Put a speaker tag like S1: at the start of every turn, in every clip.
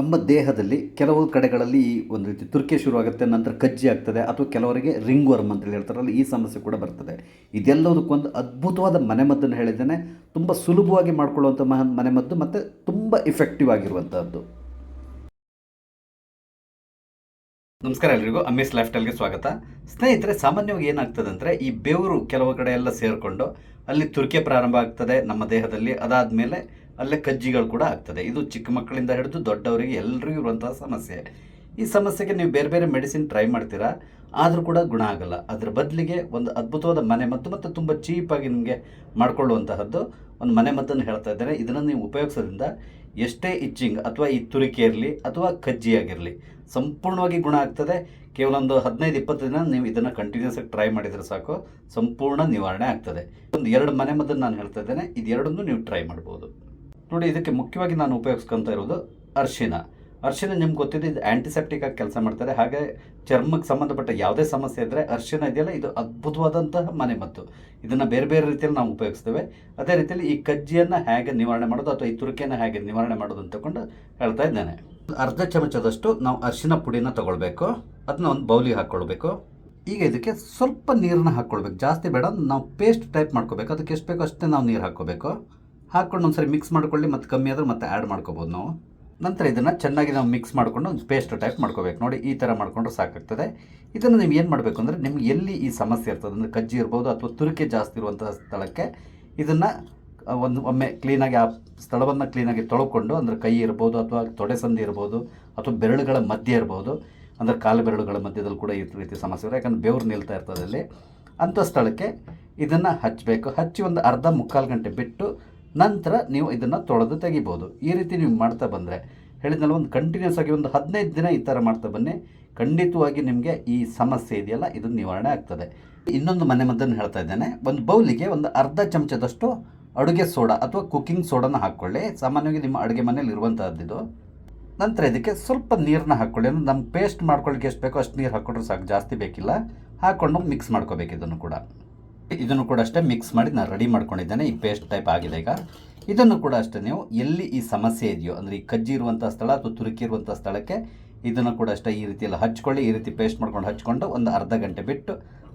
S1: ನಮ್ಮ ದೇಹದಲ್ಲಿ ಕೆಲವು ಕಡೆಗಳಲ್ಲಿ ಈ ಒಂದು ರೀತಿ ತುರ್ಕೆ ಶುರುವಾಗುತ್ತೆ, ನಂತರ ಕಜ್ಜಿ ಆಗ್ತದೆ ಅಥವಾ ಕೆಲವರಿಗೆ ರಿಂಗ್ ವರ್ಮ್ ಅಂತೇಳಿ ಹೇಳ್ತಾರಲ್ಲ, ಈ ಸಮಸ್ಯೆ ಕೂಡ ಬರ್ತದೆ. ಇದೆಲ್ಲದಕ್ಕೊಂದು ಅದ್ಭುತವಾದ ಮನೆಮದ್ದನ್ನು ಹೇಳಿದ್ದೇನೆ. ತುಂಬ ಸುಲಭವಾಗಿ ಮಾಡಿಕೊಳ್ಳುವಂಥ ಮಹ ಮನೆಮದ್ದು ಮತ್ತು ತುಂಬ ಇಫೆಕ್ಟಿವ್ ಆಗಿರುವಂಥದ್ದು ನಮಸ್ಕಾರ ಎಲ್ರಿಗೂ. ಅಮ್ಮಿಸ್ ಲೈಫ್ ಸ್ಟೈಲ್ಗೆ ಸ್ವಾಗತ. ಸ್ನೇಹಿತರೆ, ಸಾಮಾನ್ಯವಾಗಿ ಏನಾಗ್ತದೆ ಅಂದರೆ ಈ ಬೆವರು ಕೆಲವು ಕಡೆ ಎಲ್ಲ ಸೇರಿಕೊಂಡು ಅಲ್ಲಿ ತುರ್ಕೆ ಪ್ರಾರಂಭ ಆಗ್ತದೆ ನಮ್ಮ ದೇಹದಲ್ಲಿ. ಅದಾದಮೇಲೆ ಅಲ್ಲೇ ಕಜ್ಜಿಗಳು ಕೂಡ ಆಗ್ತದೆ. ಇದು ಚಿಕ್ಕ ಮಕ್ಕಳಿಂದ ಹಿಡಿದು ದೊಡ್ಡವರಿಗೆ ಎಲ್ಲರಿಗೂ ಇರುವಂತಹ ಸಮಸ್ಯೆ. ಈ ಸಮಸ್ಯೆಗೆ ನೀವು ಬೇರೆ ಬೇರೆ ಮೆಡಿಸಿನ್ ಟ್ರೈ ಮಾಡ್ತೀರಾ? ಆದರೂ ಕೂಡ ಗುಣ ಆಗಲ್ಲ. ಅದ್ರ ಬದಲಿಗೆ ಒಂದು ಅದ್ಭುತವಾದ ಮನೆ ಮದ್ದು ಮತ್ತು ತುಂಬ ಚೀಪಾಗಿ ನಿಮಗೆ ಮಾಡಿಕೊಳ್ಳುವಂತಹದ್ದು ಒಂದು ಮನೆ ಮದ್ದನ್ನು ಹೇಳ್ತಾ ಇದ್ದಾರೆ. ಇದನ್ನು ನೀವು ಉಪಯೋಗಿಸೋದ್ರಿಂದ ಎಷ್ಟೇ ಇಚ್ಚಿಂಗ್ ಅಥವಾ ಈ ತುರಿಕೆ ಇರಲಿ ಅಥವಾ ಕಜ್ಜಿ ಆಗಿರಲಿ ಸಂಪೂರ್ಣವಾಗಿ ಗುಣ ಆಗ್ತದೆ. ಕೇವಲ ಒಂದು ಹದಿನೈದು, ಇಪ್ಪತ್ತು ದಿನ ನೀವು ಇದನ್ನು ಕಂಟಿನ್ಯೂಸ್ ಆಗಿ ಟ್ರೈ ಮಾಡಿದರೆ ಸಾಕು. ಸಂಪೂರ್ಣ ನಿವಾರಣೆ ಆಗ್ತದೆ. ಒಂದು ಎರಡು ಮನೆ ಮದ್ದನ್ನು ನಾನು ಹೇಳ್ತಾ ಇದ್ದೇನೆ. ಇದೆರಡನ್ನೂ ನೀವು ಟ್ರೈ ಮಾಡ್ಬೋದು. ನೋಡಿ, ಇದಕ್ಕೆ ಮುಖ್ಯವಾಗಿ ನಾನು ಉಪಯೋಗಿಸ್ಕೊಂತ ಇರೋದು ಅರಿಶಿನ. ಅರಿಶಿನ ನಿಮ್ಗೆ ಗೊತ್ತಿದೆ, ಇದು ಆ್ಯಂಟಿಸೆಪ್ಟಿಕ್ ಆಗಿ ಕೆಲಸ ಮಾಡ್ತಾರೆ ಹಾಗೆ ಚರ್ಮಕ್ಕೆ ಸಂಬಂಧಪಟ್ಟ ಯಾವುದೇ ಸಮಸ್ಯೆ ಇದ್ದರೆ ಅರಿಶಿನ ಇದೆಯಲ್ಲ, ಇದು ಅದ್ಭುತವಾದಂತಹ ಮನೆಮದ್ದು ಇದನ್ನು ಬೇರೆ ಬೇರೆ ರೀತಿಯಲ್ಲಿ ನಾವು ಉಪಯೋಗಿಸ್ತೇವೆ. ಅದೇ ರೀತಿಯಲ್ಲಿ ಈ ಕಜ್ಜಿಯನ್ನು ಹೇಗೆ ನಿವಾರಣೆ ಮಾಡೋದು ಅಥವಾ ಈ ತುರಿಕೆಯನ್ನು ಹೇಗೆ ನಿವಾರಣೆ ಮಾಡೋದು ಅಂತಕೊಂಡು ಹೇಳ್ತಾ ಇದ್ದೇನೆ. ಅರ್ಧ ಚಮಚದಷ್ಟು ನಾವು ಅರ್ಶಿನ ಪುಡಿನ ತಗೊಳ್ಬೇಕು. ಅದನ್ನ ಒಂದು ಬೌಲಿಗೆ ಹಾಕ್ಕೊಳ್ಬೇಕು. ಈಗ ಇದಕ್ಕೆ ಸ್ವಲ್ಪ ನೀರನ್ನ ಹಾಕ್ಕೊಳ್ಬೇಕು. ಜಾಸ್ತಿ ಬೇಡ, ನಾವು ಪೇಸ್ಟ್ ಟೈಪ್ ಮಾಡ್ಕೋಬೇಕು ಅದಕ್ಕೆ ಎಷ್ಟು ಬೇಕೋ ಅಷ್ಟೇ ನಾವು ನೀರು ಹಾಕ್ಕೋಬೇಕು ಹಾಕ್ಕೊಂಡು ಒಂದ್ಸರಿ ಮಿಕ್ಸ್ ಮಾಡ್ಕೊಳ್ಳಿ, ಮತ್ತು ಕಮ್ಮಿ ಆದ್ರೆ ಮತ್ತೆ ಆ್ಯಡ್ ಮಾಡ್ಕೋಬೋದು ನಾವು. ನಂತರ ಇದನ್ನು ಚೆನ್ನಾಗಿ ನಾವು ಮಿಕ್ಸ್ ಮಾಡಿಕೊಂಡು ಒಂದು ಪೇಸ್ಟ್ ಟೈಪ್ ಮಾಡ್ಕೋಬೇಕು. ನೋಡಿ, ಈ ಥರ ಮಾಡ್ಕೊಂಡ್ರೆ ಸಾಕಾಗ್ತದೆ. ಇದನ್ನು ನೀವು ಏನು ಮಾಡಬೇಕು ಅಂದರೆ, ನಿಮ್ಗೆ ಎಲ್ಲಿ ಈ ಸಮಸ್ಯೆ ಇರ್ತದೆ, ಅಂದರೆ ಕಜ್ಜಿ ಇರ್ಬೋದು ಅಥವಾ ತುರಿಕೆ ಜಾಸ್ತಿ ಇರುವಂತಹ ಸ್ಥಳಕ್ಕೆ ಇದನ್ನು ಒಂದು ಒಮ್ಮೆ ಕ್ಲೀನಾಗಿ ಆ ಸ್ಥಳವನ್ನು ಕ್ಲೀನಾಗಿ ತೊಳ್ಕೊಂಡು, ಅಂದರೆ ಕೈ ಇರ್ಬೋದು ಅಥವಾ ತೊಡೆ ಸಂದಿ ಇರ್ಬೋದು ಅಥವಾ ಬೆರಳುಗಳ ಮಧ್ಯೆ ಇರ್ಬೋದು, ಅಂದರೆ ಕಾಲು ಬೆರಳುಗಳ ಮಧ್ಯದಲ್ಲಿ ಕೂಡ ಈ ರೀತಿ ಸಮಸ್ಯೆ ಇದೆ ಯಾಕಂದ್ರೆ ಬೆವರು ನಿಲ್ತಾ ಇರ್ತದೆ ಅಲ್ಲಿ. ಅಂಥ ಸ್ಥಳಕ್ಕೆ ಇದನ್ನು ಹಚ್ಚಬೇಕು ಹಚ್ಚಿ ಒಂದು ಅರ್ಧ ಮುಕ್ಕಾಲು ಗಂಟೆ ಬಿಟ್ಟು ನಂತರ ನೀವು ಇದನ್ನು ತೊಳೆದು ತೆಗಿಬೋದು. ಈ ರೀತಿ ನೀವು ಮಾಡ್ತಾ ಬಂದರೆ, ಹೇಳಿದ್ನಲ್ಲ ಒಂದು ಕಂಟಿನ್ಯೂಸ್ ಆಗಿ ಒಂದು ಹದಿನೈದು ದಿನ ಈ ಥರ ಮಾಡ್ತಾ ಬನ್ನಿ. ಖಂಡಿತವಾಗಿ ನಿಮಗೆ ಈ ಸಮಸ್ಯೆ ಇದೆಯಲ್ಲ, ಇದು ನಿವಾರಣೆ ಆಗ್ತದೆ. ಇನ್ನೊಂದು ಮನೆ ಮದ್ದನ್ನು ಹೇಳ್ತಾ ಇದ್ದೇನೆ. ಒಂದು ಬೌಲಿಗೆ ಒಂದು ಅರ್ಧ ಚಮಚದಷ್ಟು ಅಡುಗೆ ಸೋಡಾ ಅಥವಾ ಕುಕ್ಕಿಂಗ್ ಸೋಡಾನ ಹಾಕ್ಕೊಳ್ಳಿ. ಸಾಮಾನ್ಯವಾಗಿ ನಿಮ್ಮ ಅಡುಗೆ ಮನೇಲಿ ಇರುವಂಥದ್ದಿದು ನಂತರ ಇದಕ್ಕೆ ಸ್ವಲ್ಪ ನೀರನ್ನ ಹಾಕ್ಕೊಳ್ಳಿ. ಅಂದರೆ ನಮ್ಗೆ ಪೇಸ್ಟ್ ಮಾಡ್ಕೊಳ್ಳಿಕ್ಕೆ ಎಷ್ಟು ಬೇಕೋ ಅಷ್ಟು ನೀರು ಹಾಕ್ಕೊಂಡ್ರೆ ಸಾಕು, ಜಾಸ್ತಿ ಬೇಕಿಲ್ಲ. ಹಾಕ್ಕೊಂಡು ಮಿಕ್ಸ್ ಮಾಡ್ಕೋಬೇಕು ಇದನ್ನು ಕೂಡ. ಇದನ್ನು ಕೂಡ ಅಷ್ಟೇ ಮಿಕ್ಸ್ ಮಾಡಿ ನಾನು ರೆಡಿ ಮಾಡ್ಕೊಂಡಿದ್ದೇನೆ. ಈ ಪೇಸ್ಟ್ ಟೈಪ್ ಆಗಿದೆ ಈಗ. ಇದನ್ನು ಕೂಡ ಅಷ್ಟೇ ನೀವು ಎಲ್ಲಿ ಈ ಸಮಸ್ಯೆ ಇದೆಯೋ, ಅಂದರೆ ಈ ಕಜ್ಜಿ ಇರುವಂಥ ಸ್ಥಳ ಅಥವಾ ತುರುಕಿ ಇರುವಂಥ ಸ್ಥಳಕ್ಕೆ ಇದನ್ನು ಕೂಡ ಅಷ್ಟೇ ಈ ರೀತಿಯಲ್ಲಿ ಹಚ್ಕೊಳ್ಳಿ, ಈ ರೀತಿ ಪೇಸ್ಟ್ ಮಾಡ್ಕೊಂಡು ಹಚ್ಕೊಂಡು ಒಂದು ಅರ್ಧ ಗಂಟೆ ಬಿಟ್ಟು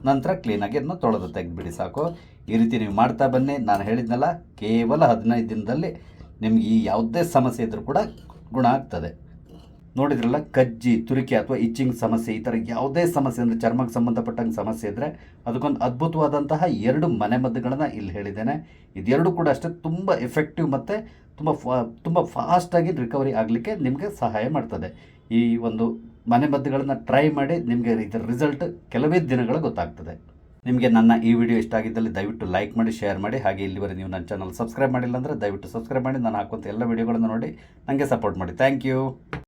S1: ನಂತರ ಕ್ಲೀನಾಗಿ ಅದನ್ನು ತೊಳೆದು ತೆಗೆದುಬಿಡಿ ಸಾಕು. ಈ ರೀತಿ ನೀವು ಮಾಡ್ತಾ ಬನ್ನಿ. ನಾನು ಹೇಳಿದ್ನಲ್ಲ, ಕೇವಲ ಹದಿನೈದು ದಿನದಲ್ಲಿ ನಿಮಗೆ ಈ ಯಾವುದೇ ಸಮಸ್ಯೆ ಇದ್ದರೂ ಕೂಡ ಗುಣ ಆಗ್ತದೆ. ನೋಡಿದ್ರಲ್ಲ, ಕಜ್ಜಿ, ತುರಿಕೆ ಅಥವಾ ಇಚ್ಚಿಂಗ್ ಸಮಸ್ಯೆ, ಈ ಥರ ಯಾವುದೇ ಸಮಸ್ಯೆ ಅಂದರೆ ಚರ್ಮಕ್ಕೆ ಸಂಬಂಧಪಟ್ಟಂಗೆ ಸಮಸ್ಯೆ ಇದ್ದರೆ ಅದಕ್ಕೊಂದು ಅದ್ಭುತವಾದಂತಹ ಎರಡು ಮನೆಮದ್ದುಗಳನ್ನು ಇಲ್ಲಿ ಹೇಳಿದ್ದೇನೆ. ಇದೆರಡು ಕೂಡ ಅಷ್ಟೇ ತುಂಬ ಎಫೆಕ್ಟಿವ್ ಮತ್ತು ತುಂಬ ಫಾ, ತುಂಬ ಫಾಸ್ಟಾಗಿ ರಿಕವರಿ ಆಗಲಿಕ್ಕೆ ನಿಮಗೆ ಸಹಾಯ ಮಾಡ್ತದೆ. ಈ ಒಂದು ಮನೆಮದ್ದುಗಳನ್ನು ಟ್ರೈ ಮಾಡಿ ನಿಮಗೆ ಇದರ ರಿಸಲ್ಟ್ ಕೆಲವೇ ದಿನಗಳು ಗೊತ್ತಾಗ್ತದೆ. ನಿಮಗೆ ನನ್ನ ಈ ವಿಡಿಯೋ ಇಷ್ಟ ಆಗಿದ್ದಲ್ಲಿ ದಯವಿಟ್ಟು ಲೈಕ್ ಮಾಡಿ ಶೇರ್ ಮಾಡಿ, ಹಾಗೆ ಇಲ್ಲಿವರೆಗೆ ನೀವು ನನ್ನ ಚಾನಲ್ ಸಬ್ಸ್ಕ್ರೈಬ್ ಮಾಡಿಲ್ಲ ಅಂದರೆ ದಯವಿಟ್ಟು ಸಬ್ಸ್ಕ್ರೈಬ್ ಮಾಡಿ, ನಾನು ಹಾಕುವಂಥ ಎಲ್ಲ ವಿಡಿಯೋಗಳನ್ನು ನೋಡಿ ನನಗೆ ಸಪೋರ್ಟ್ ಮಾಡಿ. Thank you